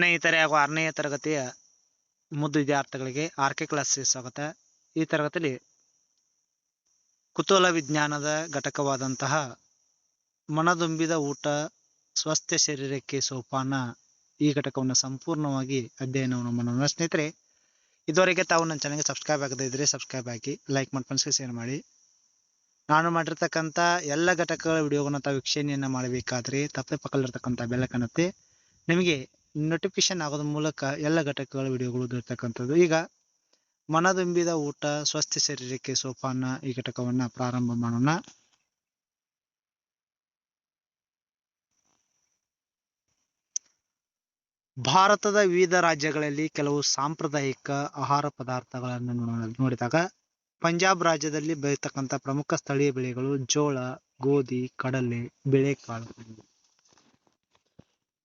ಸ್ನೇಹಿತರೆ ಹಾಗೂ ಆರನೇ ತರಗತಿಯ ಮುದ್ದು ವಿದ್ಯಾರ್ಥಿಗಳಿಗೆ ಆರ್ ಕೆ ಕ್ಲಾಸ್ಗೆ ಸ್ವಾಗತ. ಈ ತರಗತಿಯಲ್ಲಿ ಕುತೂಹಲ ವಿಜ್ಞಾನದ ಘಟಕವಾದಂತಹ ಮನದುಂಬಿದ ಊಟ ಸ್ವಸ್ಥ ಶರೀರಕ್ಕೆ ಸೋಪಾನ ಈ ಘಟಕವನ್ನು ಸಂಪೂರ್ಣವಾಗಿ ಅಧ್ಯಯನವನ್ನು ಮಾಡೋಣ. ಸ್ನೇಹಿತರೆ, ಇದುವರೆಗೆ ತಾವು ನನ್ನ ಚಾನಲ್ಗೆ ಸಬ್ಸ್ಕ್ರೈಬ್ ಆಗದೇ ಇದ್ರೆ ಸಬ್ಸ್ಕ್ರೈಬ್ ಹಾಕಿ ಲೈಕ್ ಮಾಡಿ ಫ್ರೆಂಡ್ಸ್ಗೆ ಶೇರ್ ಮಾಡಿ. ನಾನು ಮಾಡಿರ್ತಕ್ಕಂಥ ಎಲ್ಲ ಘಟಕಗಳ ವಿಡಿಯೋಗಳನ್ನ ತಾವು ವೀಕ್ಷಣೆಯನ್ನು ಮಾಡಬೇಕಾದ್ರೆ ತಪ್ಪೆ ಪಕ್ಕದಲ್ಲಿರ್ತಕ್ಕಂಥ ಕಾಣುತ್ತೆ ನಿಮಗೆ ನೋಟಿಫಿಕೇಶನ್ ಆಗೋದ್ರ ಮೂಲಕ ಎಲ್ಲ ಘಟಕಗಳ ವಿಡಿಯೋಗಳು ದೊರೆತಕ್ಕಂಥದ್ದು. ಈಗ ಮನದುಂಬಿದ ಊಟ, ಸ್ವಸ್ಥ ಶರೀರಕ್ಕೆ ಸೋಪಾನ ಈ ಘಟಕವನ್ನ ಪ್ರಾರಂಭ ಮಾಡೋಣ. ಭಾರತದ ವಿವಿಧ ರಾಜ್ಯಗಳಲ್ಲಿ ಕೆಲವು ಸಾಂಪ್ರದಾಯಿಕ ಆಹಾರ ಪದಾರ್ಥಗಳನ್ನು ನೋಡಿದಾಗ ಪಂಜಾಬ್ ರಾಜ್ಯದಲ್ಲಿ ಬೆಳೀತಕ್ಕಂಥ ಪ್ರಮುಖ ಸ್ಥಳೀಯ ಬೆಳೆಗಳು ಜೋಳ, ಗೋಧಿ, ಕಡಲೆ ಬೇಳೆಕಾಳುಗಳು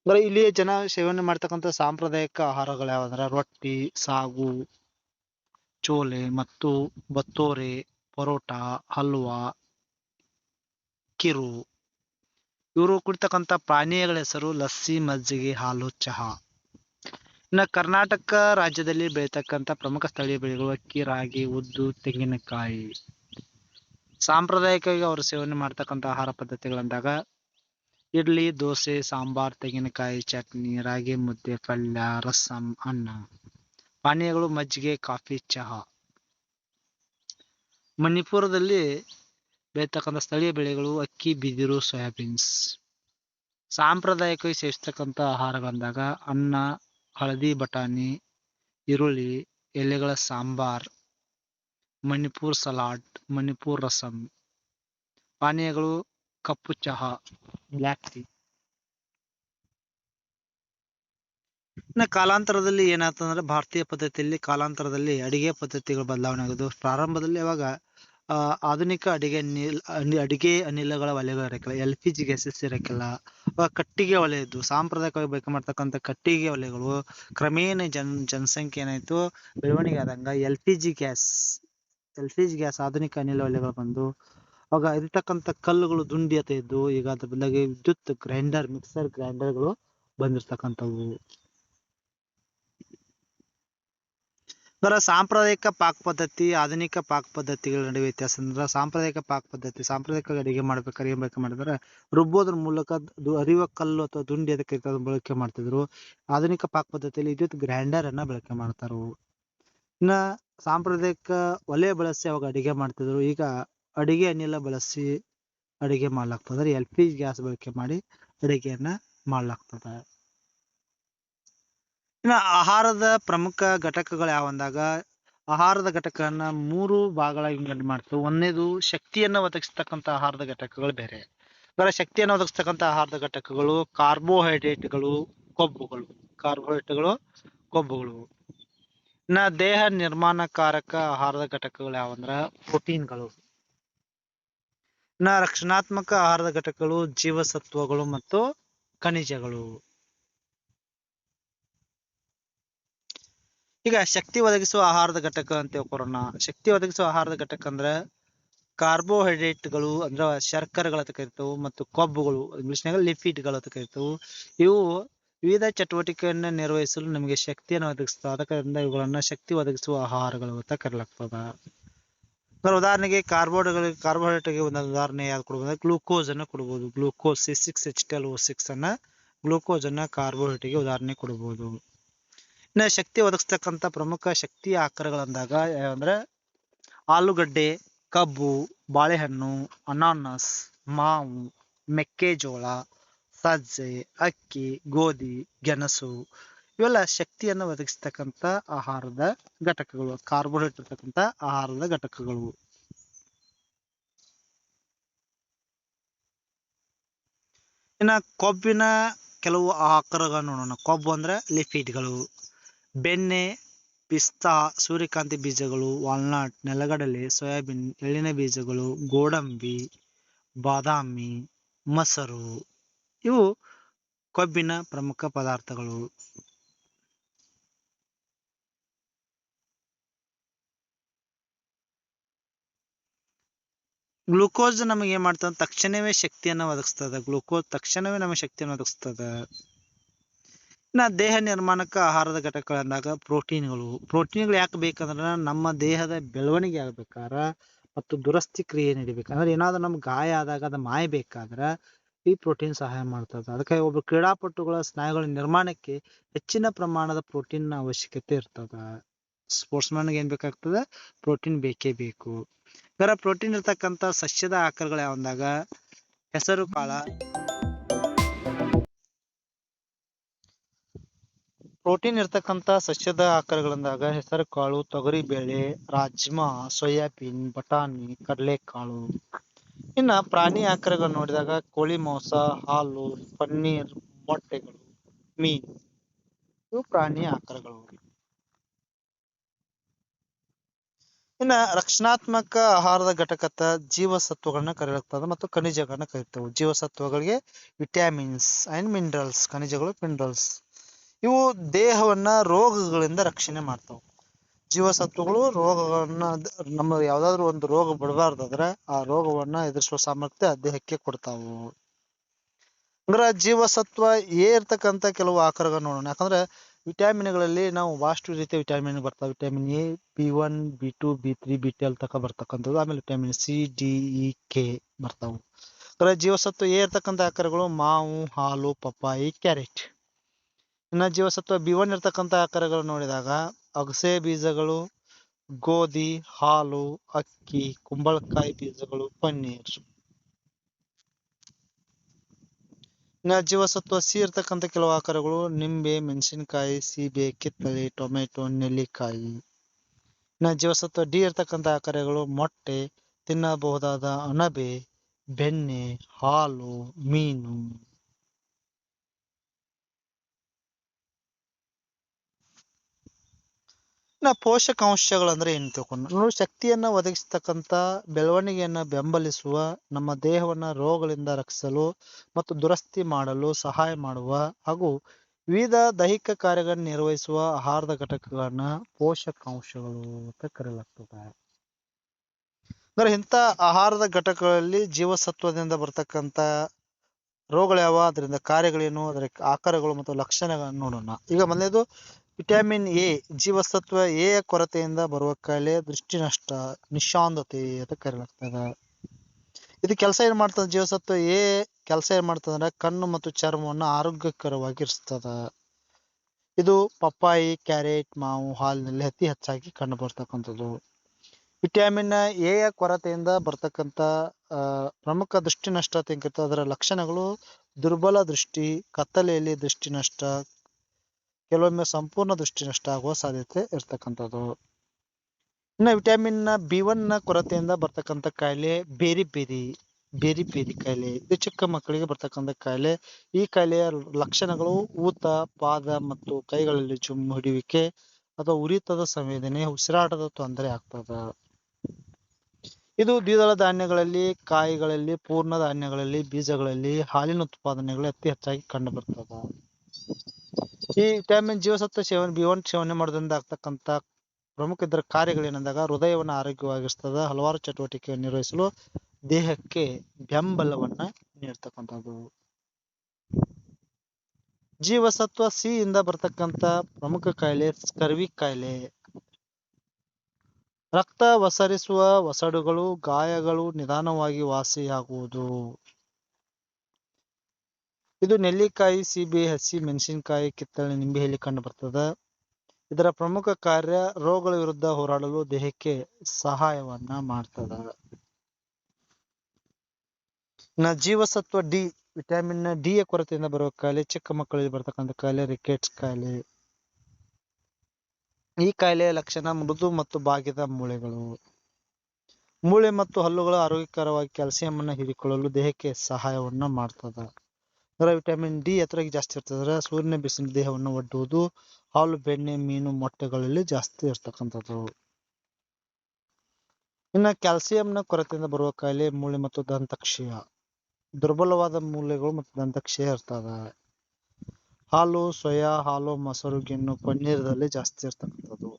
ಅಂದ್ರೆ ಇಲ್ಲಿ ಜನ ಸೇವನೆ ಮಾಡ್ತಕ್ಕಂತ ಸಾಂಪ್ರದಾಯಿಕ ಆಹಾರಗಳು ಯಾವಂದ್ರೆ ರೊಟ್ಟಿ, ಸಾಗು, ಚೋಲೆ ಮತ್ತು ಬತ್ತೋರೆ, ಪರೋಟ, ಹಲ್ವಾ, ಕಿರು. ಇವರು ಕುಡಿತಕ್ಕಂಥ ಪಾನೀಯಗಳ ಹೆಸರು ಲಸ್ಸಿ ಮಜ್ಜಿಗೆ ಹಾಲು ಚಹಾ. ಇನ್ನ ಕರ್ನಾಟಕ ರಾಜ್ಯದಲ್ಲಿ ಬೆಳೀತಕ್ಕಂಥ ಪ್ರಮುಖ ಸ್ಥಳೀಯ ಬೆಳೆಗಳು ಅಕ್ಕಿ, ರಾಗಿ, ಉದ್ದು, ತೆಂಗಿನಕಾಯಿ. ಸಾಂಪ್ರದಾಯಿಕವಾಗಿ ಅವರು ಸೇವನೆ ಮಾಡ್ತಕ್ಕಂತ ಆಹಾರ ಪದ್ಧತಿಗಳಂದಾಗ ಇಡ್ಲಿ, ದೋಸೆ, ಸಾಂಬಾರ್, ತೆಂಗಿನಕಾಯಿ, ಚಟ್ನಿ, ರಾಗಿ ಮುದ್ದೆ, ಪಲ್ಯ, ರಸಂ, ಅನ್ನ. ಪಾನೀಯಗಳು, ಮಜ್ಜಿಗೆ, ಕಾಫಿ, ಚಹಾ. ಮಣಿಪುರದಲ್ಲಿ ಬೆಳೀತಕ್ಕಂಥ ಸ್ಥಳೀಯ ಬೆಳೆಗಳು ಅಕ್ಕಿ, ಬಿದಿರು, ಸೋಯಾಬೀನ್ಸ್. ಸಾಂಪ್ರದಾಯಿಕವಾಗಿ ಸೇವಿಸ್ತಕ್ಕಂಥ ಬಂದಾಗ ಅನ್ನ, ಹಳದಿ ಬಟಾಣಿ, ಈರುಳ್ಳಿ, ಎಲೆಗಳ ಸಾಂಬಾರ್, ಮಣಿಪುರ್ ಸಲಾಡ್, ಮಣಿಪುರ್ ರಸಂ. ಪಾನೀಯಗಳು ಕಪ್ಪು ಚಹಾ, ಬ್ಲ್ಯಾಕ್ ಟೀ. ಕಾಲಾಂತರದಲ್ಲಿ ಏನಾಗ್ತಂದ್ರೆ ಭಾರತೀಯ ಪದ್ಧತಿಯಲ್ಲಿ ಕಾಲಾಂತರದಲ್ಲಿ ಅಡಿಗೆ ಪದ್ಧತಿಗಳು ಬದಲಾವಣೆ ಆಗೋದು. ಪ್ರಾರಂಭದಲ್ಲಿ ಅವಾಗ ಆಧುನಿಕ ಅಡಿಗೆ ಅನಿಲ ಅನಿ- ಅಡಿಗೆ ಅನಿಲಗಳ ಒಲೆಗಳು ಇರಕ್ಕಿಲ್ಲ, ಎಲ್ ಪಿ ಜಿ ಗ್ಯಾಸಸ್ ಇರಕ್ಕಿಲ್ಲ ಕಟ್ಟಿಗೆ ಒಲೆ ಸಾಂಪ್ರದಾಯಿಕವಾಗಿ ಬಳಕೆ ಮಾಡ್ತಕ್ಕಂಥ ಕಟ್ಟಿಗೆ ಒಲೆಗಳು, ಕ್ರಮೇಣ ಜನ್, ಜನಸಂಖ್ಯೆ ಏನಾಯ್ತು? ಬೆಳವಣಿಗೆ ಆದಂಗ L P G gas L P G gas ಆಧುನಿಕ ಅನಿಲ ಒಲೆಗಳು ಬಂದು ಅವಾಗ ಇರ್ತಕ್ಕಂಥ ಕಲ್ಲುಗಳು ದುಂಡಿ ಅಂತ ಈಗ ಅದ್ರ ಬದಲಾಗಿ ವಿದ್ಯುತ್ ಗ್ರೈಂಡರ್, ಮಿಕ್ಸರ್ ಗ್ರೈಂಡರ್ಗಳು ಬಂದಿರ್ತಕ್ಕಂಥವು. ಅದರ ಸಾಂಪ್ರದಾಯಿಕ ಪಾಕ ಪದ್ಧತಿ, ಆಧುನಿಕ ಪಾಕ ಪದ್ಧತಿಗಳ ನಡುವೆ ವ್ಯತ್ಯಾಸ ಅಂದ್ರೆ ಸಾಂಪ್ರದಾಯಿಕ ಪಾಕ ಪದ್ಧತಿ ಸಾಂಪ್ರದಾಯಿಕ ಅಡಿಗೆ ಮಾಡ್ಬೇಕಾದ್ರೆ ಏನ್ ಬೇಕು ಮಾಡಿದ್ರೆ ರುಬ್ಬೋದ್ರ ಮೂಲಕ ಅರಿವ ಕಲ್ಲು ಅಥವಾ ದುಂಡಿ ಅದಕ್ಕೆ ಬಳಕೆ ಮಾಡ್ತಿದ್ರು. ಆಧುನಿಕ ಪಾಕ ಪದ್ಧತಿಯಲ್ಲಿ ವಿದ್ಯುತ್ ಗ್ರೈಂಡರ್ ಅನ್ನ ಬಳಕೆ ಮಾಡ್ತಾರು. ಇನ್ನ ಸಾಂಪ್ರದಾಯಿಕ ಒಲೆ ಬಳಸಿ ಅವಾಗ ಅಡಿಗೆ ಮಾಡ್ತಿದ್ರು. ಈಗ ಅಡಿಗೆ ಅನಿಲ ಬಳಸಿ ಅಡಿಗೆ ಮಾಡ್ಲಾಗ್ತದೆ. ಎಲ್ ಪಿ ಜಿ ಗ್ಯಾಸ್ ಬಳಕೆ ಮಾಡಿ ಅಡಿಗೆಯನ್ನ ಮಾಡ್ಲಾಗ್ತದೆ. ಇನ್ನು ಆಹಾರದ ಪ್ರಮುಖ ಘಟಕಗಳು ಯಾವಂದಾಗ ಆಹಾರದ ಘಟಕಗಳನ್ನ ಮೂರು ಭಾಗಗಳಾಗಿ ವಿಂಗಡಣೆ ಮಾಡ್ತೀವಿ. ಒಂದನೇದು ಶಕ್ತಿಯನ್ನ ಒದಗಿಸ್ತಕ್ಕಂಥ ಆಹಾರದ ಘಟಕಗಳು ಬೇರೆ. ಬೇರೆ ಶಕ್ತಿಯನ್ನು ಒದಗಿಸ್ತಕ್ಕಂಥ ಆಹಾರದ ಘಟಕಗಳು ಕಾರ್ಬೋಹೈಡ್ರೇಟ್ಗಳು, ಕೊಬ್ಬುಗಳು. ಕಾರ್ಬೋಹೈಡ್ರೇಟ್ಗಳು, ಕೊಬ್ಬುಗಳು. ಇನ್ನ ದೇಹ ನಿರ್ಮಾಣಕಾರಕ ಆಹಾರದ ಘಟಕಗಳು ಯಾವಂದ್ರ ಪ್ರೋಟೀನ್ಗಳು. ಇನ್ನ ರಕ್ಷಣಾತ್ಮಕ ಆಹಾರದ ಘಟಕಗಳು, ಜೀವಸತ್ವಗಳು ಮತ್ತು ಖನಿಜಗಳು. ಈಗ ಶಕ್ತಿ ಒದಗಿಸುವ ಆಹಾರದ ಘಟಕ ಅಂತ ತಿಳ್ಕೊರೋಣ ಶಕ್ತಿ ಒದಗಿಸುವ ಆಹಾರದ ಘಟಕ ಅಂದ್ರೆ ಕಾರ್ಬೋಹೈಡ್ರೇಟ್ಗಳು ಅಂದ್ರ ಶರ್ಕರಗಳ ಕರಿತಾವು ಮತ್ತು ಕೊಬ್ಬುಗಳು ಇಂಗ್ಲಿಷ್ನಾಗ ಲಿಪಿಡ್ಗಳು ಅಂತ ಕರಿತಾವು ಇವು ವಿವಿಧ ಚಟುವಟಿಕೆಯನ್ನ ನಿರ್ವಹಿಸಲು ನಮಗೆ ಶಕ್ತಿಯನ್ನು ಒದಗಿಸ್ತವೆ. ಅದಕ್ಕರಿಂದ ಇವುಗಳನ್ನ ಶಕ್ತಿ ಒದಗಿಸುವ ಆಹಾರಗಳು ಅಂತ ಕರೆಯಲಾಗ್ತದ ಅದರ ಉದಾಹರಣೆಗೆ ಕಾರ್ಬೋಹೈಡ್ರೇಟ್ಗಳು ಕಾರ್ಬೋಹೈಡ್ರೇಟ್ಗೆ ಒಂದು ಉದಾಹರಣೆ ಯಾವ್ದು ಕೊಡ್ಬೋದು? ಗ್ಲೂಕೋಸ್ ಅನ್ನು ಕೊಡ್ಬೋದು. Glucose C six H twelve O six ಅನ್ನ ಗ್ಲೂಕೋಸ್ ಅನ್ನ ಕಾರ್ಬೋಹೈಡ್ರೇಟ್ಗೆ ಉದಾಹರಣೆ ಕೊಡ್ಬೋದು. ಇನ್ನ ಶಕ್ತಿ ಒದಗಿಸ್ತಕ್ಕಂಥ ಪ್ರಮುಖ ಶಕ್ತಿ ಆಕಾರಗಳಂದಾಗ ಅಂದ್ರೆ ಆಲೂಗಡ್ಡೆ, ಕಬ್ಬು, ಬಾಳೆಹಣ್ಣು, ಅನಾನಸ್, ಮಾವು, ಮೆಕ್ಕೆಜೋಳ, ಸಜ್ಜೆ, ಅಕ್ಕಿ, ಗೋಧಿ, ಗೆಣಸು ಇವೆಲ್ಲ ಶಕ್ತಿಯನ್ನು ಒದಗಿಸ್ತಕ್ಕಂಥ ಆಹಾರದ ಘಟಕಗಳು, ಕಾರ್ಬೋಹೈಡ್ರೇಟ್ ಇರ್ತಕ್ಕಂಥ ಆಹಾರದ ಘಟಕಗಳು. ಇನ್ನ ಕೊಬ್ಬಿನ ಕೆಲವು ಆಕಾರಗಳನ್ನು ನೋಡೋಣ. ಕೊಬ್ಬು ಅಂದ್ರೆ ಲಿಪಿಡ್ಗಳು ಬೆಣ್ಣೆ, ಪಿಸ್ತಾ, ಸೂರ್ಯಕಾಂತಿ ಬೀಜಗಳು, ವಾಲ್ನಟ್, ನೆಲಗಡಲೆ, ಸೋಯಾಬೀನ್, ಎಳ್ಳಿನ ಬೀಜಗಳು, ಗೋಡಂಬಿ, ಬಾದಾಮಿ, ಮೊಸರು, ಇವು ಕೊಬ್ಬಿನ ಪ್ರಮುಖ ಪದಾರ್ಥಗಳು. ಗ್ಲೂಕೋಸ್ ನಮಗೆ ಏನು ಮಾಡ್ತದೆ? ತಕ್ಷಣವೇ ಶಕ್ತಿಯನ್ನ ಒದಗಿಸ್ತದ. ಗ್ಲೂಕೋಸ್ ತಕ್ಷಣವೇ ನಮಗೆ ಶಕ್ತಿಯನ್ನು ಒದಗಿಸ್ತದ. ನಾ ದೇಹ ನಿರ್ಮಾಣಕ್ಕೆ ಆಹಾರದ ಘಟಕಗಳು ಅಂದಾಗ ಪ್ರೋಟೀನ್ಗಳು. ಪ್ರೋಟೀನ್ಗಳು ಯಾಕೆ ಬೇಕಂದ್ರ ನಮ್ಮ ದೇಹದ ಬೆಳವಣಿಗೆ ಆಗ್ಬೇಕಾರ ಮತ್ತು ದುರಸ್ತಿ ಕ್ರಿಯೆ ನಡಿಬೇಕಂದ್ರೆ ಏನಾದ್ರು ನಮ್ಗೆ ಗಾಯ ಆದಾಗ ಅದು ಮಾಯಬೇಕಾದ್ರೆ ಈ ಪ್ರೋಟೀನ್ ಸಹಾಯ ಮಾಡ್ತದೆ. ಅದಕ್ಕೆ ಒಬ್ಬ ಕ್ರೀಡಾಪಟುಗಳ ಸ್ನಾಯುಗಳ ನಿರ್ಮಾಣಕ್ಕೆ ಹೆಚ್ಚಿನ ಪ್ರಮಾಣದ ಪ್ರೋಟೀನ್ ಅವಶ್ಯಕತೆ ಇರ್ತದ. ಸ್ಪೋರ್ಟ್ಸ್ಗೆ ಏನ್ ಬೇಕಾಗ್ತದ? ಪ್ರೋಟೀನ್ ಬೇಕೇ ಬೇಕು. ಇದರ ಪ್ರೋಟೀನ್ ಇರ್ತಕ್ಕಂಥ ಸಸ್ಯದ ಆಕಾರಗಳು ಯಾವಂದಾಗ ಹೆಸರು ಕಾಳ. ಪ್ರೋಟೀನ್ ಇರ್ತಕ್ಕಂಥ ಸಸ್ಯದ ಆಕಾರಗಳಂದಾಗ ಹೆಸರು ಕಾಳು, ತೊಗರಿ ಬೇಳೆ, ರಾಜ್ಮಾ, ಸೋಯಾಬೀನ್, ಬಟಾಣಿ, ಕಡಲೆಕಾಳು. ಇನ್ನ ಪ್ರಾಣಿ ಆಕಾರಗಳು ನೋಡಿದಾಗ ಕೋಳಿ ಮಾಂಸ, ಹಾಲು, ಪನ್ನೀರ್, ಮೊಟ್ಟೆಗಳು, ಮೀನು. ಇವು ಪ್ರಾಣಿ ಆಕಾರಗಳು ಇನ್ನ ರಕ್ಷಣಾತ್ಮಕ ಆಹಾರದ ಘಟಕತ ಜೀವಸತ್ವಗಳನ್ನ ಕರೆಯಲಾಗ್ತದೆ ಮತ್ತು ಖನಿಜಗಳನ್ನ ಕರಿತೇವೆ ಜೀವಸತ್ವಗಳಿಗೆ ವಿಟಮಿನ್ಸ್ ಅಂಡ್ ಮಿನರಲ್ಸ್, ಖನಿಜಗಳು, ಮಿನರಲ್ಸ್. ಇವು ದೇಹವನ್ನ ರೋಗಗಳಿಂದ ರಕ್ಷಣೆ ಮಾಡ್ತಾವ. ಜೀವಸತ್ವಗಳು ರೋಗಗಳನ್ನ ನಮ್ಮ ಯಾವ್ದಾದ್ರು ಒಂದು ರೋಗ ಬರಬಾರ್ದಾದ್ರೆ ಆ ರೋಗವನ್ನ ಎದುರಿಸುವ ಸಾಮರ್ಥ್ಯ ದೇಹಕ್ಕೆ ಕೊಡ್ತಾವು. ಅಂದ್ರ ಜೀವಸತ್ವ ಎ ಇರ್ತಕ್ಕಂಥ ಕೆಲವು ಆಕಾರಗಳನ್ನ ನೋಡೋಣ. ಯಾಕಂದ್ರೆ ವಿಟಮಿನ್ಗಳಲ್ಲಿ ನಾವು ಬಹಳಷ್ಟು ರೀತಿಯ ವಿಟಮಿನ್ ಬರ್ತಾವೆ. Vitamin A, B one, B two, B three B twelve ತಕ ಬರ್ತಕ್ಕಂಥದ್ದು. ಆಮೇಲೆ vitamin C, D, E, K ಬರ್ತಾವು. ಅಂದ್ರೆ ಜೀವಸತ್ವ ಎ ಇರ್ತಕ್ಕಂಥ ಆಕಾರಗಳು ಮಾವು, ಹಾಲು, ಪಪ್ಪಾಯಿ, ಕ್ಯಾರೆಟ್. ಇನ್ನ ಜೀವಸತ್ವ ಬಿ ಒನ್ ಇರ್ತಕ್ಕಂಥ ಆಕಾರಗಳು ನೋಡಿದಾಗ ಅಗಸೆ ಬೀಜಗಳು, ಗೋಧಿ, ಹಾಲು, ಅಕ್ಕಿ, ಕುಂಬಳಕಾಯಿ ಬೀಜಗಳು, ಪನ್ನೀರ್ ಇನ್ನ ಜೀವಸತ್ವ ಸಿ ಇರ್ತಕ್ಕಂಥ ಕೆಲವು ಆಕಾರಗಳು ನಿಂಬೆ, ಮೆಣಸಿನಕಾಯಿ, ಸೀಬೆ, ಕಿತ್ತಳೆ, ಟೊಮೆಟೊ, ನೆಲ್ಲಿಕಾಯಿ. ಇನ್ನ ಜೀವಸತ್ವ ಡಿ ಇರ್ತಕ್ಕಂಥ ಆಕಾರಗಳು ಮೊಟ್ಟೆ, ತಿನ್ನಬಹುದಾದ ಅಣಬೆ, ಬೆಣ್ಣೆ, ಹಾಲು, ಮೀನು. ಇನ್ನ ಪೋಷಕಾಂಶಗಳಂದ್ರೆ ಏನ್ ತಿಳ್ಕೊಂಡು ನೋಡಿ, ಶಕ್ತಿಯನ್ನ ಒದಗಿಸ್ತಕ್ಕಂಥ ಬೆಳವಣಿಗೆಯನ್ನ ಬೆಂಬಲಿಸುವ, ನಮ್ಮ ದೇಹವನ್ನ ರೋಗಗಳಿಂದ ರಕ್ಷಿಸಲು ಮತ್ತು ದುರಸ್ತಿ ಮಾಡಲು ಸಹಾಯ ಮಾಡುವ ಹಾಗೂ ವಿವಿಧ ದೈಹಿಕ ಕಾರ್ಯಗಳನ್ನು ನಿರ್ವಹಿಸುವ ಆಹಾರದ ಘಟಕಗಳನ್ನ ಪೋಷಕಾಂಶಗಳು ಅಂತ ಕರೆಯಲಾಗ್ತದೆ. ಅಂದ್ರೆ ಇಂಥ ಆಹಾರದ ಘಟಕಗಳಲ್ಲಿ ಜೀವಸತ್ವದಿಂದ ಬರ್ತಕ್ಕಂಥ ರೋಗಗಳು ಯಾವ ಅದರಿಂದ ಕಾರ್ಯಗಳೇನು, ಅದರ ಆಕಾರಗಳು ಮತ್ತು ಲಕ್ಷಣಗಳನ್ನು ನೋಡೋಣ. ಈಗ ಮೊದಲನೇದು ವಿಟಮಿನ್ ಎ, ಜೀವಸತ್ವ ಎ ಕೊರತೆಯಿಂದ ಬರುವ ಕಾಯಿಲೆ ದೃಷ್ಟಿ ನಷ್ಟ ನಿಶಾಂತತೆ ಅಂತ ಕರೆಯಲಾಗ್ತದ ಇದು ಕೆಲಸ ಏನ್ ಮಾಡ್ತದ? ಜೀವಸತ್ವ ಎ ಕೆಲಸ ಏನ್ ಮಾಡ್ತದಂದ್ರೆ ಕಣ್ಣು ಮತ್ತು ಚರ್ಮವನ್ನು ಆರೋಗ್ಯಕರವಾಗಿರಿಸ್ತದ. ಇದು ಪಪ್ಪಾಯಿ, ಕ್ಯಾರೆಟ್, ಮಾವು, ಹಾಲಿನಲ್ಲಿ ಅತಿ ಹೆಚ್ಚಾಗಿ ಕಂಡು ಬರ್ತಕ್ಕಂಥದ್ದು. ವಿಟಮಿನ್ ಎ ಯ ಕೊರತೆಯಿಂದ ಬರ್ತಕ್ಕಂಥ ಪ್ರಮುಖ ದೃಷ್ಟಿ ನಷ್ಟ ಅದರ ಲಕ್ಷಣಗಳು ದುರ್ಬಲ ದೃಷ್ಟಿ, ಕತ್ತಲೆಯಲ್ಲಿ ದೃಷ್ಟಿ ನಷ್ಟ ಕೆಲವೊಮ್ಮೆ ಸಂಪೂರ್ಣ ದೃಷ್ಟಿ ನಷ್ಟ ಆಗುವ ಸಾಧ್ಯತೆ ಇರ್ತಕ್ಕಂಥದ್ದು. ಇನ್ನು ವಿಟಮಿನ್ ಬಿ ಒನ್ನ ಕೊರತೆಯಿಂದ ಬರ್ತಕ್ಕಂಥ ಕಾಯಿಲೆ, ಬೇರಿ ಬೇರಿ ಬೇರಿ ಬೇರಿ ಕಾಯಿಲೆ, ಇದು ಚಿಕ್ಕ ಮಕ್ಕಳಿಗೆ ಬರ್ತಕ್ಕಂಥ ಕಾಯಿಲೆ. ಈ ಕಾಯಿಲೆಯ ಲಕ್ಷಣಗಳು ಊತ, ಪಾದ ಮತ್ತು ಕೈಗಳಲ್ಲಿ ಜುಮ್ಮು ಹಿಡಿಯುವಿಕೆ ಅಥವಾ ಉರಿತದ ಸಂವೇದನೆ, ಉಸಿರಾಟದ ತೊಂದರೆ ಆಗ್ತದ. ಇದು ದ್ವಿದಳ ಧಾನ್ಯಗಳಲ್ಲಿ, ಕಾಯಿಗಳಲ್ಲಿ, ಪೂರ್ಣ ಧಾನ್ಯಗಳಲ್ಲಿ, ಬೀಜಗಳಲ್ಲಿ, ಹಾಲಿನ ಉತ್ಪಾದನೆಗಳು ಅತಿ ಹೆಚ್ಚಾಗಿ ಕಂಡು ಬರ್ತದ ಈ ವಿಟಮಿನ್ ಜೀವಸತ್ವ ಸೇವನೆ ಬಿ ಒನ್ ಸೇವನೆ ಮಾಡೋದ್ರಿಂದ ಆಗ್ತಕ್ಕಂಥ ಪ್ರಮುಖ ಇದರ ಕಾರ್ಯಗಳೇನಂದಾಗ ಹೃದಯವನ್ನು ಆರೋಗ್ಯವಾಗಿರ್ತದ ಹಲವಾರು ಚಟುವಟಿಕೆ ನಿರ್ವಹಿಸಲು ದೇಹಕ್ಕೆ ಬೆಂಬಲವನ್ನ ನೀಡ್ತಕ್ಕಂಥದ್ದು. ಜೀವಸತ್ವ ಸಿ ಇಂದ ಬರ್ತಕ್ಕಂಥ ಪ್ರಮುಖ ಕಾಯಿಲೆ ಸ್ಕರ್ವಿ ಕಾಯಿಲೆ. ರಕ್ತ ಒಸರಿಸುವ ಒಸಡುಗಳು, ಗಾಯಗಳು ನಿಧಾನವಾಗಿ ವಾಸಿಯಾಗುವುದು. ಇದು ನೆಲ್ಲಿಕಾಯಿ ಸೀಬೆ ಹಸಿ ಮೆಣಸಿನಕಾಯಿ ಕಿತ್ತಳೆ ನಿಂಬೆಯಲ್ಲಿ ಕಂಡು ಬರ್ತದ. ಇದರ ಪ್ರಮುಖ ಕಾರ್ಯ ರೋಗಗಳ ವಿರುದ್ಧ ಹೋರಾಡಲು ದೇಹಕ್ಕೆ ಸಹಾಯವನ್ನ ಮಾಡ್ತದ. ಇನ್ನ ಜೀವಸತ್ವ ಡಿ, ವಿಟಮಿನ್ ಡಿ ಯ ಕೊರತೆಯಿಂದ ಬರುವ ಕಾಯಿಲೆ, ಚಿಕ್ಕ ಮಕ್ಕಳಲ್ಲಿ ಬರ್ತಕ್ಕಂಥ ಕಾಯಿಲೆ, ರಿಕೆಟ್ಸ್ ಕಾಯಿಲೆ. ಈ ಕಾಯಿಲೆಯ ಲಕ್ಷಣ ಮೃದು ಮತ್ತು ಬಾಗಿದ ಮೂಳೆಗಳು. ಮೂಳೆ ಮತ್ತು ಹಲ್ಲುಗಳು ಆರೋಗ್ಯಕರವಾಗಿ ಕ್ಯಾಲ್ಸಿಯಂ ಅನ್ನ ಹೀರಿಕೊಳ್ಳಲು ದೇಹಕ್ಕೆ ಸಹಾಯವನ್ನ ಮಾಡ್ತದ. ಅದರ ವಿಟಮಿನ್ ಡಿ ಎತ್ತರಕ್ಕೆ ಜಾಸ್ತಿ ಇರ್ತದೆ. ಸೂರ್ಯನ ಬಿಸಿಲು ದೇಹವನ್ನು ಒಡ್ಡುವುದು, ಹಾಲು, ಬೆಣ್ಣೆ, ಮೀನು, ಮೊಟ್ಟೆಗಳಲ್ಲಿ ಜಾಸ್ತಿ ಇರ್ತಕ್ಕಂಥದ್ದು. ಇನ್ನ ಕ್ಯಾಲ್ಸಿಯಂನ ಕೊರತೆಯಿಂದ ಬರುವ ಕಾಯಿಲೆ ಮೂಳೆ ಮತ್ತು ದಂತಕ್ಷಯ. ದುರ್ಬಲವಾದ ಮೂಳೆಗಳು ಮತ್ತು ದಂತಕ್ಷಯ ಇರ್ತದ. ಹಾಲು, ಸೋಯಾ, ಹಾಲು, ಮೊಸರು, ಗಿಣ್ಣು, ಪನ್ನೀರದಲ್ಲಿ ಜಾಸ್ತಿ ಇರ್ತಕ್ಕಂಥದ್ದು.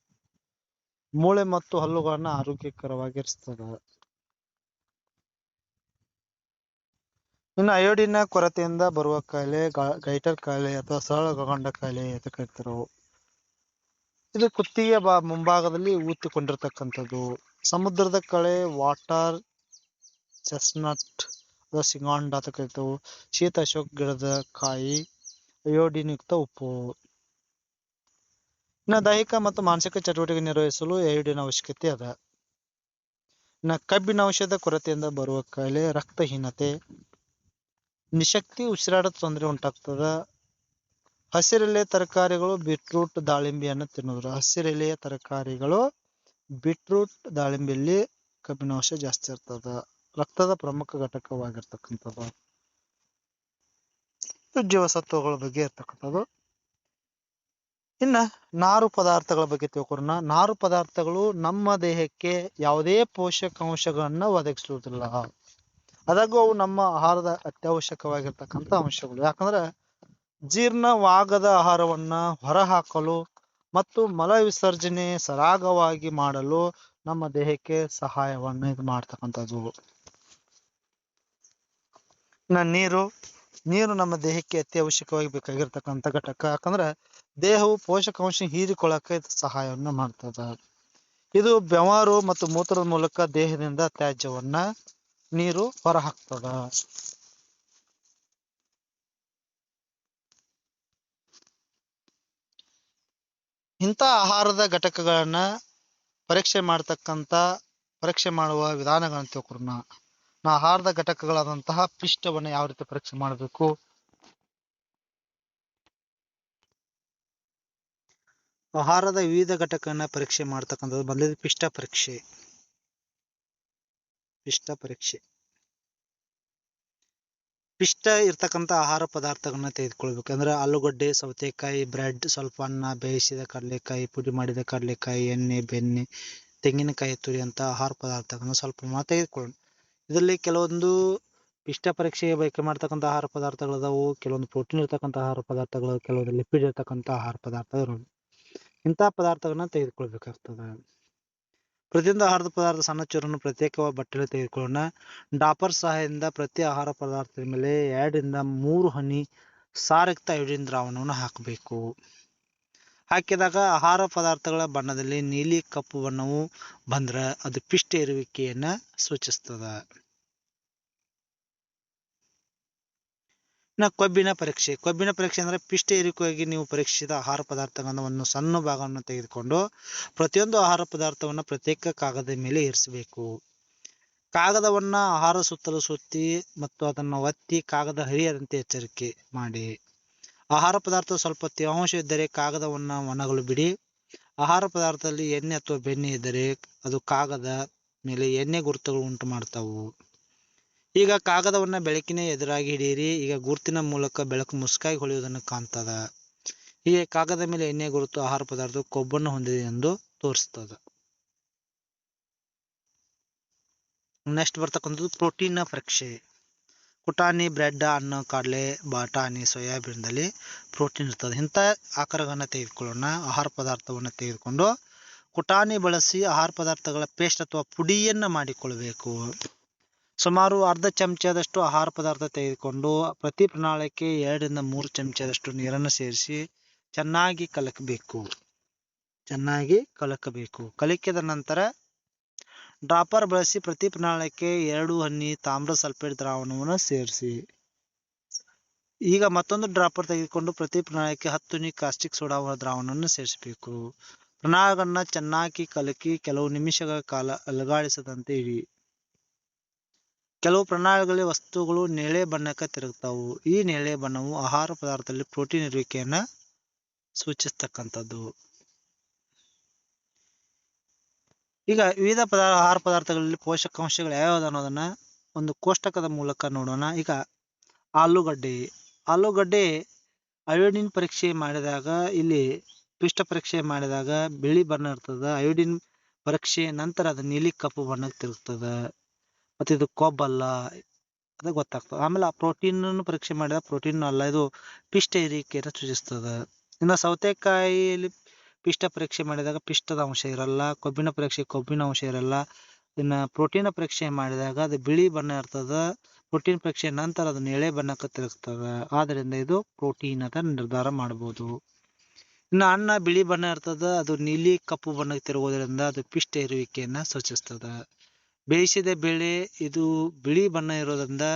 ಮೂಳೆ ಮತ್ತು ಹಲ್ಲುಗಳನ್ನ ಆರೋಗ್ಯಕರವಾಗಿರಿಸ್ತದ ಇನ್ನು ಅಯೋಡಿನ ಕೊರತೆಯಿಂದ ಬರುವ ಕಾಯಿಲೆ ಗೈಟರ್ ಕಾಯಿಲೆ ಅಥವಾ ಸರಳಗೊಂಡ ಕಾಯಿಲೆ ಅಂತ ಕರಿತಾರೆ. ಇದು ಕುತ್ತಿಗೆಯ ಬಾ, ಮುಂಭಾಗದಲ್ಲಿ ಊತಿಕೊಂಡಿರ್ತಕ್ಕಂಥದ್ದು ಸಮುದ್ರದ ಕಳೆ ವಾಟರ್ ಚೆಸ್ನಟ್ ಅಥವಾ ಸಿಂಗಾಂಡ ಅಂತ ಕರೀತಾವು. ಶೀತ ಅಶೋಕ್ ಗಿಡದ ಕಾಯಿ ಅಯೋಡಿನ್ ಯುಕ್ತ ಉಪ್ಪು. ಇನ್ನು ದೈಹಿಕ ಮತ್ತು ಮಾನಸಿಕ ಚಟುವಟಿಕೆ ನಿರ್ವಹಿಸಲು ಅಯೋಡಿನ ಅವಶ್ಯಕತೆ ಅದ. ಇನ್ನು ಕಬ್ಬಿನ ಔಷಧ ಕೊರತೆಯಿಂದ ಬರುವ ಕಾಯಿಲೆ, ರಕ್ತಹೀನತೆ ನಿಶಕ್ತಿ ಉಸಿರಾಟದ ತೊಂದರೆ ಉಂಟಾಗ್ತದ. ಹಸಿರೆಲೆ ತರಕಾರಿಗಳು ಬೀಟ್ರೂಟ್ ದಾಳಿಂಬೆಯನ್ನು ತಿನ್ನೋದ್ರ ಹಸಿರೆಲೆಯ ತರಕಾರಿಗಳು ಬೀಟ್ರೂಟ್ ದಾಳಿಂಬೆಯಲ್ಲಿ ಕಬ್ಬಿಣಾಂಶ ಜಾಸ್ತಿ ಇರ್ತದ. ರಕ್ತದ ಪ್ರಮುಖ ಘಟಕವಾಗಿರ್ತಕ್ಕಂಥದ್ದು. ಜೀವಸತ್ವಗಳ ಬಗ್ಗೆ ಇರ್ತಕ್ಕಂಥದ್ದು. ಇನ್ನ ನಾರು ಪದಾರ್ಥಗಳ ಬಗ್ಗೆ ತಿಳ್ಕೊರೋಣ ನಾರು ಪದಾರ್ಥಗಳು ನಮ್ಮ ದೇಹಕ್ಕೆ ಯಾವುದೇ ಪೋಷಕಾಂಶಗಳನ್ನ ಒದಗಿಸುವುದಿಲ್ಲ. ಅದಾಗೂ ಅವು ನಮ್ಮ ಆಹಾರದ ಅತ್ಯವಶ್ಯಕವಾಗಿರ್ತಕ್ಕಂಥ ಅಂಶಗಳು. ಯಾಕಂದ್ರೆ ಜೀರ್ಣವಾಗದ ಆಹಾರವನ್ನ ಹೊರಹಾಕಲು ಮತ್ತು ಮಲ ವಿಸರ್ಜನೆ ಸರಾಗವಾಗಿ ಮಾಡಲು ನಮ್ಮ ದೇಹಕ್ಕೆ ಸಹಾಯವನ್ನ ಇದು ಮಾಡ್ತಕ್ಕಂಥದ್ದು. ಇನ್ನ ನೀರು ನೀರು ನಮ್ಮ ದೇಹಕ್ಕೆ ಅತ್ಯವಶ್ಯಕವಾಗಿ ಬೇಕಾಗಿರ್ತಕ್ಕಂಥ ಘಟಕ. ಯಾಕಂದ್ರೆ ದೇಹವು ಪೋಷಕಾಂಶ ಹೀರಿಕೊಳ್ಳಕ್ಕೆ ಸಹಾಯವನ್ನ ಮಾಡ್ತದ. ಇದು ಬೆವಾರು ಮತ್ತು ಮೂತ್ರದ ಮೂಲಕ ದೇಹದಿಂದ ತ್ಯಾಜ್ಯವನ್ನ ನೀರು ಹೊರಹಾಕ್ತದ. ಇಂಥ ಆಹಾರದ ಘಟಕಗಳನ್ನ ಪರೀಕ್ಷೆ ಮಾಡ್ತಕ್ಕಂಥ, ಪರೀಕ್ಷೆ ಮಾಡುವ ವಿಧಾನಗಳನ್ನ ತಿಳ್ಕೊಡೋಣ ನಾ. ಆಹಾರದ ಘಟಕಗಳಾದಂತಹ ಪಿಷ್ಟವನ್ನ ಯಾವ ರೀತಿ ಪರೀಕ್ಷೆ ಮಾಡಬೇಕು? ಆಹಾರದ ವಿವಿಧ ಘಟಕಗಳನ್ನ ಪರೀಕ್ಷೆ ಮಾಡ್ತಕ್ಕಂಥದ್ದು ಮೊದಲನೇದು ಪಿಷ್ಟ ಪರೀಕ್ಷೆ. ಪಿಷ್ಟ ಪರೀಕ್ಷೆ. ಪಿಷ್ಟ ಇರ್ತಕ್ಕಂಥ ಆಹಾರ ಪದಾರ್ಥಗಳನ್ನ ತೆಗೆದುಕೊಳ್ಬೇಕು. ಅಂದ್ರೆ ಆಲೂಗಡ್ಡೆ, ಸೌತೆಕಾಯಿ, ಬ್ರೆಡ್, ಸ್ವಲ್ಪ ಅನ್ನ, ಬೇಯಿಸಿದ ಕಡಲೆಕಾಯಿ, ಪುಡಿ ಮಾಡಿದ ಕಡಲೆಕಾಯಿ, ಎಣ್ಣೆ, ಬೆಣ್ಣೆ, ತೆಂಗಿನಕಾಯಿ, ತುರಿ ಅಂತ ಆಹಾರ ಪದಾರ್ಥಗಳನ್ನ ಸ್ವಲ್ಪ ಮಾತ್ರ ತೆಗೆದುಕೊಳ್ಳೋಣ. ಇದರಲ್ಲಿ ಕೆಲವೊಂದು ಪಿಷ್ಟ ಪರೀಕ್ಷೆಗೆ ಬಳಕೆ ಮಾಡ್ತಕ್ಕಂಥ ಆಹಾರ ಪದಾರ್ಥಗಳು ಅದಾವು ಕೆಲವೊಂದು ಪ್ರೋಟೀನ್ ಇರ್ತಕ್ಕಂಥ ಆಹಾರ ಪದಾರ್ಥಗಳು, ಕೆಲವೊಂದು ಲಿಪಿಡ್ ಇರ್ತಕ್ಕಂಥ ಆಹಾರ ಪದಾರ್ಥಗಳು ಇಂಥ ಪದಾರ್ಥಗಳನ್ನ ತೆಗೆದುಕೊಳ್ಬೇಕಾಗ್ತದೆ. ಪ್ರತಿಯೊಂದು ಆಹಾರದ ಪದಾರ್ಥ ಸಣ್ಣ ಚೂರನ್ನು ಪ್ರತ್ಯೇಕವಾಗಿ ಬಟ್ಟೆಯಲ್ಲಿ ತೆಗೆದುಕೊಳ್ಳೋಣ. ಡಾಪರ್ ಸಹಾಯದಿಂದ ಪ್ರತಿ ಆಹಾರ ಪದಾರ್ಥದ ಮೇಲೆ ಎರಡರಿಂದ ಮೂರು ಹನಿ ಸಾರಕ್ತ ಅಯೋಡಿನ್ ದ್ರಾವಣವನ್ನು ಹಾಕಬೇಕು. ಹಾಕಿದಾಗ ಆಹಾರ ಪದಾರ್ಥಗಳ ಬಣ್ಣದಲ್ಲಿ ನೀಲಿ ಕಪ್ಪು ಬಣ್ಣವು ಬಂದ್ರೆ ಅದು ಪಿಷ್ಟ ಇರುವಿಕೆಯನ್ನ ಸೂಚಿಸ್ತದ. ಇನ್ನು ಕೊಬ್ಬಿನ ಪರೀಕ್ಷೆ. ಕೊಬ್ಬಿನ ಪರೀಕ್ಷೆ ಅಂದ್ರೆ ಪಿಷ್ಟ ಏರಿಕೆಯಾಗಿ ನೀವು ಪರೀಕ್ಷಿಸಿದ ಆಹಾರ ಪದಾರ್ಥಗಳನ್ನು ಸಣ್ಣ ಭಾಗವನ್ನು ತೆಗೆದುಕೊಂಡು ಪ್ರತಿಯೊಂದು ಆಹಾರ ಪದಾರ್ಥವನ್ನ ಪ್ರತ್ಯೇಕ ಕಾಗದದ ಮೇಲೆ ಇರಿಸಬೇಕು ಕಾಗದವನ್ನ ಆಹಾರ ಸುತ್ತಲೂ ಸುತ್ತಿ ಮತ್ತು ಅದನ್ನು ಒತ್ತಿ ಕಾಗದ ಹರಿಯದಂತೆ ಎಚ್ಚರಿಕೆ ಮಾಡಿ. ಆಹಾರ ಪದಾರ್ಥ ಸ್ವಲ್ಪ ತೇವಾಂಶ ಇದ್ದರೆ ಕಾಗದವನ್ನ ಒಣಗಲು ಬಿಡಿ. ಆಹಾರ ಪದಾರ್ಥದಲ್ಲಿ ಎಣ್ಣೆ ಅಥವಾ ಬೆಣ್ಣೆ ಇದ್ದರೆ ಅದು ಕಾಗದ ಮೇಲೆ ಎಣ್ಣೆ ಗುರುತುಗಳು ಉಂಟು ಮಾಡ್ತಾವು. ಈಗ ಕಾಗದವನ್ನ ಬೆಳಕಿನ ಎದುರಾಗಿ ಹಿಡಿಯಿರಿ. ಈಗ ಗುರುತಿನ ಮೂಲಕ ಬೆಳಕು ಮುಸ್ಕಾಗಿ ಹೊಳೆಯುವುದನ್ನು ಕಾಣ್ತದ. ಹೀಗೆ ಕಾಗದ ಮೇಲೆ ಎಣ್ಣೆ ಗುರುತು ಆಹಾರ ಪದಾರ್ಥ ಕೊಬ್ಬನ್ನು ಹೊಂದಿದೆ ಎಂದು ತೋರಿಸ್ತದ. ನೆಕ್ಸ್ಟ್ ಬರ್ತಕ್ಕಂಥದ್ದು ಪ್ರೋಟೀನ್ ಪರೀಕ್ಷೆ. ಕುಟಾಣಿ, ಬ್ರೆಡ್, ಅನ್ನ, ಕಡಲೆ, ಬಟಾಣಿ, ಸೋಯಾಬೀನ್ದಲ್ಲಿ ಪ್ರೋಟೀನ್ ಇರ್ತದೆ. ಇಂಥ ಆಕಾರಗಳನ್ನ ತೆಗೆದುಕೊಳ್ಳೋಣ. ಆಹಾರ ಪದಾರ್ಥವನ್ನು ತೆಗೆದುಕೊಂಡು ಕುಟಾಣಿ ಬಳಸಿ ಆಹಾರ ಪದಾರ್ಥಗಳ ಪೇಸ್ಟ್ ಅಥವಾ ಪುಡಿಯನ್ನ ಮಾಡಿಕೊಳ್ಬೇಕು. ಸುಮಾರು ಅರ್ಧ ಚಮಚದಷ್ಟು ಆಹಾರ ಪದಾರ್ಥ ತೆಗೆದುಕೊಂಡು ಪ್ರತಿ ಪ್ರಣಾಳಕ್ಕೆ ಎರಡರಿಂದ ಮೂರು ಚಮಚದಷ್ಟು ನೀರನ್ನು ಸೇರಿಸಿ ಚೆನ್ನಾಗಿ ಕಲಕಬೇಕು. ಚೆನ್ನಾಗಿ ಕಲಕಬೇಕು. ಕಲಕಿದ ನಂತರ ಡ್ರಾಪರ್ ಬಳಸಿ ಪ್ರತಿ ಪ್ರಣಾಳಕ್ಕೆ ಎರಡು ಹನಿ ತಾಮ್ರ ಸಲ್ಫೇಟ್ ದ್ರಾವಣವನ್ನು ಸೇರಿಸಿ. ಈಗ ಮತ್ತೊಂದು ಡ್ರಾಪರ್ ತೆಗೆದುಕೊಂಡು ಪ್ರತಿ ಪ್ರಣಾಳಕ್ಕೆ ಹತ್ತು ಹನಿ ಕಾಸ್ಟಿಕ್ ಸೋಡಾ ದ್ರಾವಣವನ್ನು ಸೇರಿಸಬೇಕು. ಪ್ರಣಾಳಗಳನ್ನ ಚೆನ್ನಾಗಿ ಕಲಕಿ ಕೆಲವು ನಿಮಿಷಗಳ ಕಾಲ ಅಲುಗಾಡಿಸದಂತೆ ಇಡಿ. ಕೆಲವು ಪ್ರಣಾಳಿಗಳಲ್ಲಿ ವಸ್ತುಗಳು ನೇಳೆ ಬಣ್ಣಕ್ಕೆ ತಿರುಗ್ತಾವು. ಈ ನೇಳೆ ಬಣ್ಣವು ಆಹಾರ ಪದಾರ್ಥದಲ್ಲಿ ಪ್ರೋಟೀನ್ ಇರುವಿಕೆಯನ್ನ ಸೂಚಿಸ್ತಕ್ಕಂಥದ್ದು. ಈಗ ವಿವಿಧ ಪದಾರ್ಥ ಆಹಾರ ಪದಾರ್ಥಗಳಲ್ಲಿ ಪೋಷಕಾಂಶಗಳು ಯಾವ್ಯಾವ್ದು ಅನ್ನೋದನ್ನ ಒಂದು ಕೋಷ್ಟಕದ ಮೂಲಕ ನೋಡೋಣ. ಈಗ ಆಲೂಗಡ್ಡೆ. ಆಲೂಗಡ್ಡೆ ಅಯೋಡಿನ್ ಪರೀಕ್ಷೆ ಮಾಡಿದಾಗ, ಇಲ್ಲಿ ಪಿಷ್ಟ ಪರೀಕ್ಷೆ ಮಾಡಿದಾಗ ಬಿಳಿ ಬಣ್ಣ ಇರ್ತದ. ಅಯೋಡಿನ್ ಪರೀಕ್ಷೆ ನಂತರ ಅದು ನೀಲಿ ಕಪ್ಪು ಬಣ್ಣಕ್ಕೆ ತಿರುಗ್ತದ. ಮತ್ತೆ ಇದು ಕೊಬ್ಬಲ್ಲ, ಅದು ಗೊತ್ತಾಗ್ತದೆ. ಆಮೇಲೆ ಆ ಪ್ರೋಟೀನ್ ಪರೀಕ್ಷೆ ಮಾಡಿದಾಗ ಪ್ರೋಟೀನ್ ಅಲ್ಲ, ಇದು ಪಿಷ್ಟ ಏರಿಕೆಯನ್ನು ಸೂಚಿಸ್ತದೆ ಇನ್ನು ಸೌತೆಕಾಯಿಯಲ್ಲಿ ಪಿಷ್ಟ ಪರೀಕ್ಷೆ ಮಾಡಿದಾಗ ಪಿಷ್ಟದ ಅಂಶ ಇರಲ್ಲ, ಕೊಬ್ಬಿನ ಪರೀಕ್ಷೆ ಕೊಬ್ಬಿನ ಅಂಶ ಇರಲ್ಲ. ಇನ್ನು ಪ್ರೋಟೀನ್ ಪರೀಕ್ಷೆ ಮಾಡಿದಾಗ ಅದು ಬಿಳಿ ಬಣ್ಣ ಇರ್ತದ, ಪ್ರೋಟೀನ್ ಪರೀಕ್ಷೆ ನಂತರ ಅದನ್ನ ಎಳೆ ಬಣ್ಣಕ್ಕೆ ತಿರುಗ್ತದೆ. ಆದ್ದರಿಂದ ಇದು ಪ್ರೋಟೀನ್ ಅಂತ ನಿರ್ಧಾರ ಮಾಡಬಹುದು ಇನ್ನು ಅನ್ನ ಬಿಳಿ ಬಣ್ಣ ಇರ್ತದ, ಅದು ನೀಲಿ ಕಪ್ಪು ಬಣ್ಣಕ್ಕೆ ತಿರುಗೋದ್ರಿಂದ ಅದು ಪಿಷ್ಟ ಇರುವಿಕೆಯನ್ನ ಸೂಚಿಸ್ತದ ಬೇಯಿಸಿದ ಬೇಳೆ, ಇದು ಬಿಳಿ ಬಣ್ಣ ಇರೋದ್ರಿಂದ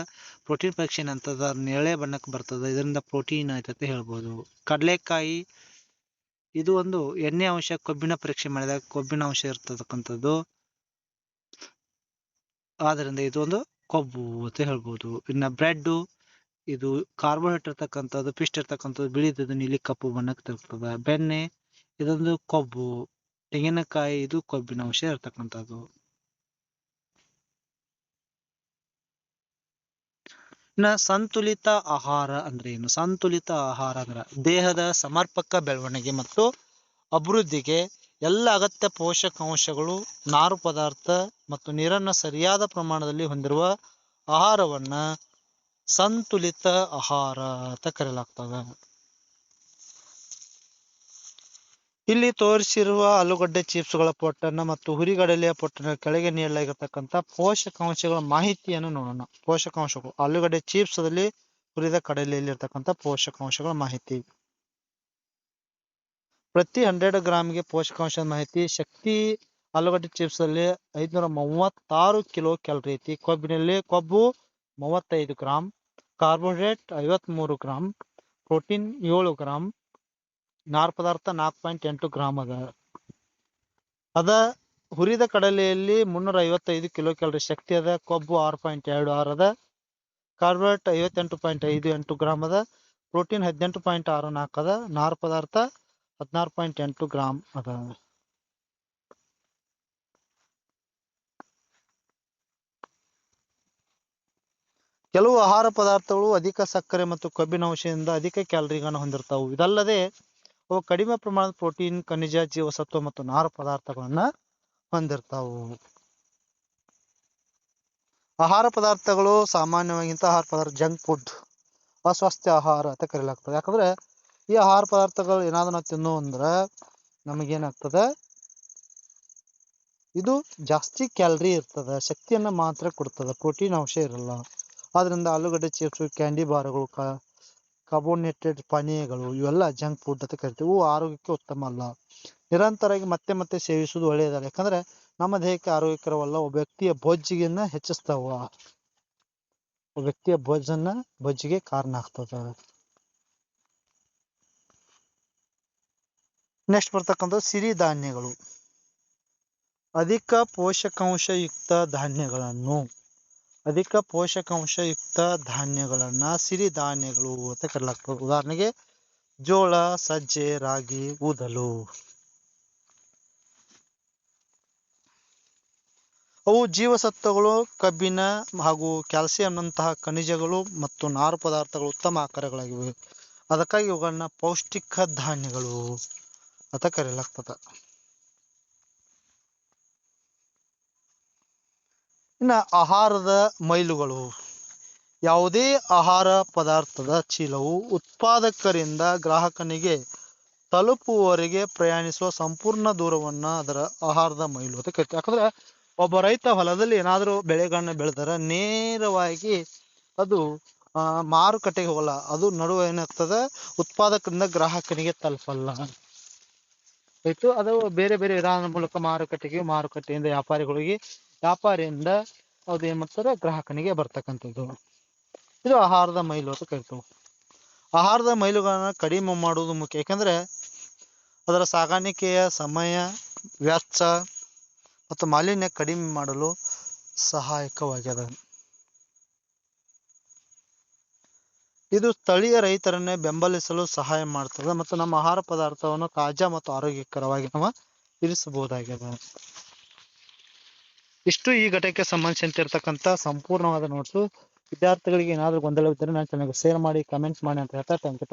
ಪ್ರೋಟೀನ್ ಪರೀಕ್ಷೆ ಅಂತದ ನೇರಳೆ ಬಣ್ಣಕ್ಕೆ ಬರ್ತದೆ. ಇದರಿಂದ ಪ್ರೋಟೀನ್ ಆಯ್ತಂತ ಹೇಳ್ಬೋದು. ಕಡಲೆಕಾಯಿ, ಇದು ಒಂದು ಎಣ್ಣೆ ಅಂಶ ಕೊಬ್ಬಿನ ಪರೀಕ್ಷೆ ಮಾಡಿದಾಗ ಕೊಬ್ಬಿನ ಅಂಶ ಇರ್ತಕ್ಕಂಥದ್ದು. ಆದ್ದರಿಂದ ಇದು ಒಂದು ಕೊಬ್ಬು ಅಂತ ಹೇಳ್ಬೋದು. ಇನ್ನ ಬ್ರೆಡ್ ಇದು ಕಾರ್ಬೋಹೈಡ್ರೇಟ್ ಇರ್ತಕ್ಕಂಥದ್ದು ಪಿಷ್ಟ ಇರ್ತಕ್ಕಂಥದ್ದು ಬಿಳಿದದ್ದು ನೀಲಿ ಕಪ್ಪು ಬಣ್ಣಕ್ಕೆ ಬೆಣ್ಣೆ, ಇದೊಂದು ಕೊಬ್ಬು. ತೆಂಗಿನಕಾಯಿ, ಇದು ಕೊಬ್ಬಿನ ಅಂಶ ಇರ್ತಕ್ಕಂಥದ್ದು. ಇನ್ನ ಸಂತುಲಿತ ಆಹಾರ ಅಂದ್ರೆ ಏನು? ಸಂತುಲಿತ ಆಹಾರ ಅಂದ್ರ ದೇಹದ ಸಮರ್ಪಕ ಬೆಳವಣಿಗೆ ಮತ್ತು ಅಭಿವೃದ್ಧಿಗೆ ಎಲ್ಲ ಅಗತ್ಯ ಪೋಷಕಾಂಶಗಳು, ನಾರು ಪದಾರ್ಥ ಮತ್ತು ನೀರನ್ನ ಸರಿಯಾದ ಪ್ರಮಾಣದಲ್ಲಿ ಹೊಂದಿರುವ ಆಹಾರವನ್ನ ಸಂತುಲಿತ ಆಹಾರ ಅಂತ ಕರೆಯಲಾಗ್ತದೆ. ಇಲ್ಲಿ ತೋರಿಸಿರುವ ಆಲೂಗಡ್ಡೆ ಚಿಪ್ಸ್ಗಳ ಪೊಟ್ಟನ್ನ ಮತ್ತು ಹುರಿಗಡಲೆಯ ಪೊಟ್ಟಣ ಕೆಳಗೆ ನೀಡಲಾಗಿರ್ತಕ್ಕಂಥ ಪೋಷಕಾಂಶಗಳ ಮಾಹಿತಿಯನ್ನು ನೋಡೋಣ. ಪೋಷಕಾಂಶಗಳು, ಆಲೂಗಡ್ಡೆ ಚಿಪ್ಸ್ ದಲ್ಲಿ ಹುರಿದ ಕಡಲೆಯಲ್ಲಿ ಇರ್ತಕ್ಕಂಥ ಪೋಷಕಾಂಶಗಳ ಮಾಹಿತಿ. ಪ್ರತಿ ಹಂಡ್ರೆಡ್ ಗ್ರಾಮ್ಗೆ ಪೋಷಕಾಂಶದ ಮಾಹಿತಿ, ಶಕ್ತಿ, ಆಲೂಗಡ್ಡೆ ಚಿಪ್ಸ್ ಅಲ್ಲಿ ಐದ್ನೂರ ಮೂವತ್ತಾರು ಕಿಲೋ ಕ್ಯಾಲರಿ ಐತಿ. ಕೊಬ್ಬಿನಲ್ಲಿ ಕೊಬ್ಬು ಮೂವತ್ತೈದು ಗ್ರಾಮ್ ಕಾರ್ಬೋಹೈಡ್ರೇಟ್ ಐವತ್ಮೂರು ಗ್ರಾಮ್ ಪ್ರೋಟೀನ್ ಏಳು ಗ್ರಾಮ್ ನಾರ್ ಪದಾರ್ಥ ನಾಲ್ಕು ಪಾಯಿಂಟ್ ಎಂಟು ಗ್ರಾಮ್ ಅದ. ಅದ ಹುರಿದ ಕಡಲೆಯಲ್ಲಿ ಮುನ್ನೂರ ಐವತ್ತೈದು ಕಿಲೋ ಕ್ಯಾಲರಿ ಶಕ್ತಿ ಅದ, ಕೊಬ್ಬು ಆರು ಪಾಯಿಂಟ್ ಎರಡು ಆರು ಅದ, ಕಾರ್ಬೋಹೈಡ್ರೇಟ್ ಐವತ್ತೆಂಟು ಪಾಯಿಂಟ್ ಐದು ಎಂಟು ಗ್ರಾಮ್ ಅದ, ಪ್ರೋಟೀನ್ ಹದಿನೆಂಟು ಪಾಯಿಂಟ್ ಆರು ನಾಲ್ಕು ಅದ, ನಾರ್ ಪದಾರ್ಥ ಹದಿನಾರು ಪಾಯಿಂಟ್ ಎಂಟು ಗ್ರಾಮ್ ಅದ. ಕೆಲವು ಆಹಾರ ಪದಾರ್ಥಗಳು ಅಧಿಕ ಸಕ್ಕರೆ ಮತ್ತು ಕಬ್ಬಿನ ಅಂಶದಿಂದ ಅಧಿಕ ಕ್ಯಾಲರಿಗಳನ್ನು ಹೊಂದಿರ್ತಾವು. ಇದಲ್ಲದೆ ಅವು ಕಡಿಮೆ ಪ್ರಮಾಣದ ಪ್ರೋಟೀನ್, ಖನಿಜ, ಜೀವಸತ್ವ ಮತ್ತು ನಾರು ಪದಾರ್ಥಗಳನ್ನ ಹೊಂದಿರ್ತಾವು. ಆಹಾರ ಪದಾರ್ಥಗಳು ಸಾಮಾನ್ಯವಾಗಿ ಇಂತಹ ಆಹಾರ ಪದಾರ್ಥ, ಜಂಕ್ ಫುಡ್ ಅಸ್ವಸ್ಥ ಆಹಾರ ಅಂತ ಕರೀಲಾಗ್ತದೆ. ಯಾಕಂದ್ರೆ ಈ ಆಹಾರ ಪದಾರ್ಥಗಳು ಏನಾದ್ರು ನಾವು ತಿನ್ನು ಅಂದ್ರೆ ನಮಗೇನಾಗ್ತದೆ? ಇದು ಜಾಸ್ತಿ ಕ್ಯಾಲರಿ ಇರ್ತದೆ. ಶಕ್ತಿಯನ್ನ ಮಾತ್ರ ಕೊಡ್ತದೆ. ಪ್ರೋಟೀನ್ ಅಂಶ ಇರಲ್ಲ. ಆದ್ರಿಂದ ಆಲೂಗಡ್ಡೆ, ಚಿಪ್ಸ್, ಕ್ಯಾಂಡಿ ಬಾರ್ಗಳು ಕಾರ್ಬೋನೇಟೆಡ್ ಪಾನೀಯಗಳು, ಇವೆಲ್ಲ ಜಂಕ್ ಫುಡ್ ಅಂತ ಕರಿತೀವಿ. ಇವು ಆರೋಗ್ಯಕ್ಕೆ ಉತ್ತಮ ಅಲ್ಲ. ನಿರಂತರವಾಗಿ ಮತ್ತೆ ಮತ್ತೆ ಸೇವಿಸುವುದು ಒಳ್ಳೆಯದಲ್ಲ. ಯಾಕಂದ್ರೆ ನಮ್ಮ ದೇಹಕ್ಕೆ ಆರೋಗ್ಯಕರವಲ್ಲ, ಒಬ್ಬ ವ್ಯಕ್ತಿಯ ಬೊಜ್ಜಿಗೆನ ಹೆಚ್ಚಿಸ್ತಾವ. ಒಬ್ಬ ವ್ಯಕ್ತಿಯ ಬೊಜ್ಜನ್ನ ಬೊಜ್ಜಿಗೆ ಕಾರಣ ಆಗ್ತದ. ನೆಕ್ಸ್ಟ್ ಬರ್ತಕ್ಕಂಥ ಸಿರಿಧಾನ್ಯಗಳು ಅಧಿಕ ಪೋಷಕಾಂಶಯುಕ್ತ ಧಾನ್ಯಗಳನ್ನು. ಅಧಿಕ ಪೋಷಕಾಂಶಯುಕ್ತ ಧಾನ್ಯಗಳನ್ನ ಸಿರಿಧಾನ್ಯಗಳು ಅಂತ ಕರೆಯಲಾಗ್ತದೆ ಉದಾಹರಣೆಗೆ ಜೋಳ, ಸಜ್ಜೆ, ರಾಗಿ, ಊದಲು. ಅವು ಜೀವಸತ್ವಗಳು, ಕಬ್ಬಿನ ಹಾಗೂ ಕ್ಯಾಲ್ಸಿಯಂನಂತಹ ಖನಿಜಗಳು ಮತ್ತು ನಾರು ಪದಾರ್ಥಗಳು ಉತ್ತಮ ಆಕಾರಗಳಾಗಿವೆ. ಅದಕ್ಕಾಗಿ ಇವುಗಳನ್ನ ಪೌಷ್ಟಿಕ ಧಾನ್ಯಗಳು ಅಂತ ಕರೆಯಲಾಗ್ತದ ಇನ್ನ ಆಹಾರದ ಮೈಲುಗಳು. ಯಾವುದೇ ಆಹಾರ ಪದಾರ್ಥದ ಚೀಲವು ಉತ್ಪಾದಕರಿಂದ ಗ್ರಾಹಕನಿಗೆ ತಲುಪುವವರೆಗೆ ಪ್ರಯಾಣಿಸುವ ಸಂಪೂರ್ಣ ದೂರವನ್ನ ಅದರ ಆಹಾರದ ಮೈಲು ಅಂತ ಕರಿತೀವಿ. ಯಾಕಂದ್ರೆ ಒಬ್ಬ ರೈತ ಹೊಲದಲ್ಲಿ ಏನಾದರೂ ಬೆಳೆಗಳನ್ನ ಬೆಳೆದರೆ ನೇರವಾಗಿ ಅದು, ಆ, ಮಾರುಕಟ್ಟೆಗೆ ಹೋಗಲ್ಲ. ಅದು ನಡುವೆ ಏನಾಗ್ತದೆ? ಉತ್ಪಾದಕರಿಂದ ಗ್ರಾಹಕನಿಗೆ ತಲುಪಲ್ಲ. ಆಯ್ತು? ಅದು ಬೇರೆ ಬೇರೆ ವಿಧಾನದ ಮೂಲಕ ಮಾರುಕಟ್ಟೆಗೆ ಮಾರುಕಟ್ಟೆಯಿಂದ ವ್ಯಾಪಾರಿಗಳಿಗೆ ವ್ಯಾಪಾರಿಯಿಂದ ಅದು ಏನ್ ಮಾಡ್ತಾರೆ? ಗ್ರಾಹಕನಿಗೆ ಬರ್ತಕ್ಕಂಥದ್ದು. ಇದು ಆಹಾರದ ಮೈಲು ಅಂತ ಕರಿತೇವೆ. ಆಹಾರದ ಮೈಲುಗಳನ್ನ ಕಡಿಮೆ ಮಾಡುವುದು ಮುಖ್ಯ. ಯಾಕಂದ್ರೆ ಅದರ ಸಾಗಾಣಿಕೆಯ ಸಮಯ ವೆಚ್ಚ ಮತ್ತು ಮಾಲಿನ್ಯ ಕಡಿಮೆ ಮಾಡಲು ಸಹಾಯಕವಾಗ್ಯದ. ಇದು ಸ್ಥಳೀಯ ರೈತರನ್ನೇ ಬೆಂಬಲಿಸಲು ಸಹಾಯ ಮಾಡ್ತದೆ ಮತ್ತು ನಮ್ಮ ಆಹಾರ ಪದಾರ್ಥವನ್ನು ತಾಜಾ ಮತ್ತು ಆರೋಗ್ಯಕರವಾಗಿ ನಾವು ಇರಿಸಬಹುದಾಗ್ಯದ. ಇಷ್ಟು ಈ ಘಟಕಕ್ಕೆ ಸಂಬಂಧಿಸಿರ್ತಕ್ಕಂಥ ಸಂಪೂರ್ಣವಾದ ನೋಟ್ಸು ವಿದ್ಯಾರ್ಥಿಗಳಿಗೆ ಏನಾದರೂ ಗೊಂದಲವಿದ್ದರೆ ನಾನು ಚೆನ್ನಾಗಿ ಶೇರ್ ಮಾಡಿ ಕಮೆಂಟ್ಸ್ ಮಾಡಿ ಅಂತ ಹೇಳ್ತಾ ಥ್ಯಾಂಕ್ ಯು